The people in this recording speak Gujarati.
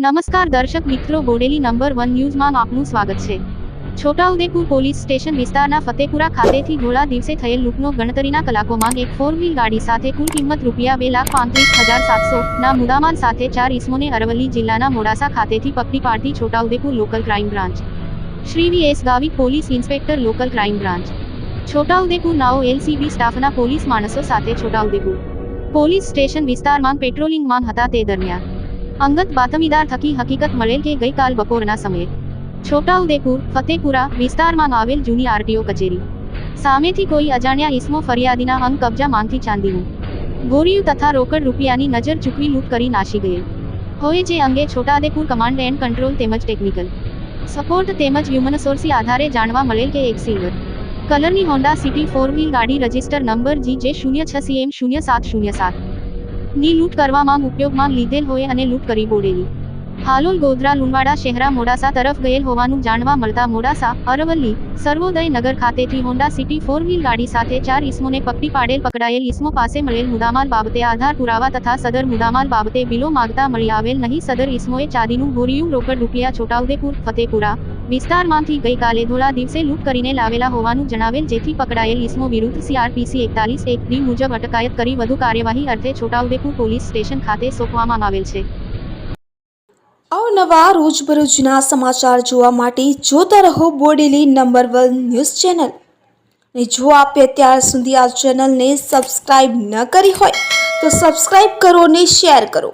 નમસ્કાર દર્શક મિત્રો, બોડેલી નંબર વન ન્યૂઝમાં આપનું સ્વાગત છે. છોટાઉદેપુર પોલીસ સ્ટેશન વિસ્તારના ફતેપુરા ખાતેથી ગોળા દિવસે થયેલ લૂંટનો ગણતરીના કલાકોમાં એક ફોર વ્હીલ ગાડી સાથે કુલ કિંમત રૂપિયા બે લાખ પાંત્રીસ હજાર સાતસો ના મુદ્દામાલ સાથે ચાર ઇસમોને અરવલ્લી જિલ્લાના મોડાસા ખાતેથી પકડી પાડતી Chhotaudepur local crime branch Shri V S Gavit police inspector local crime branch Chhotaudepur નાઓ LCB સ્ટાફના પોલીસ માણસો સાથે છોટાઉદેપુર. પોલીસ સ્ટેશન વિસ્તારમાં પેટ્રોલિંગમાં હતા તે દરમિયાન. અંગત બાતમીદાર થકી હકીકત મળેલ કે ગઈકાલ બપોરના સમયે છોટાઉદેપુર ફતેપુરા વિસ્તારમાં આવેલ જૂની આરટીઓ કચેરી. સામેથી કોઈ અજાણ્યા ઇસમો ફરિયાદીના અંગ કબજા માંગથી ચાંદીનું ગોરીયું તથા રોકડ રૂપિયાની નજર ચૂકવી લૂંટ કરી નાશી ગયેલ હોય જે અંગે છોટાઉદેપુર કમાન્ડ એન્ડ કંટ્રોલ તેમજ ટેકનિકલ સપોર્ટ તેમજ હ્યુમન સોર્સી આધારે જાણવા મળેલ કે એક સિલ્વર કલરની હોન્ડા સિટી ફોર વ્હીલ ગાડી રજિસ્ટર નંબર જી જે શૂન્ય છ સીએમ શૂન્ય સાત શૂન્ય સાત ની લૂંટ કરવામાં ઉપયોગમાં લીધેલ હોય અને લૂંટ કરી બોડેલી. હાલોલ, ગોધરા, લુણવાડા શહેરા મોડાસા તરફ ગયેલ હોવાનું જાણવા મળતા મોડાસા, અરવલ્લી, સર્વોદય નગર ખાતેથી હોન્ડા સિટી ફોર વ્હીલ ગાડી સાથે ચાર ઇસમોને પકડી પાડેલ પકડાયેલ ઇસમો પાસે મળેલ મુદ્દામાલ બાબતે આધાર પુરાવા તથા સદર મુદ્દામાલ બાબતે બિલો માગતા મળી આવેલ નહીં. સદર ઇસમોએ ચાંદીનું ગોરિયું રોકડ રૂપિયા છોટાઉદેપુર, ફતેપુરા વિસ્તારમાંથી ગઈકાલે ધોળા દિવસે લૂંટ કરીને લાવેલા હોવાનું જણાવેલ જેથી પકડાયેલ ઇસમો વિરુદ્ધ સીઆરપીસી એકતાલીસ એક ડી મુજબ અટકાયત કરી વધુ કાર્યવાહી અર્થે છોટાઉદેપુર પોલીસ સ્ટેશન ખાતે સોંપવામાં આવેલ છે. અવનવા રોજબરોજના સમાચાર જોવા માટે જોતા રહો Bodeli number one news channel. અને જો આપે અત્યાર સુધી આ ચેનલને સબસ્ક્રાઈબ ન કરી હોય તો સબસ્ક્રાઈબ કરો અને શેર કરો.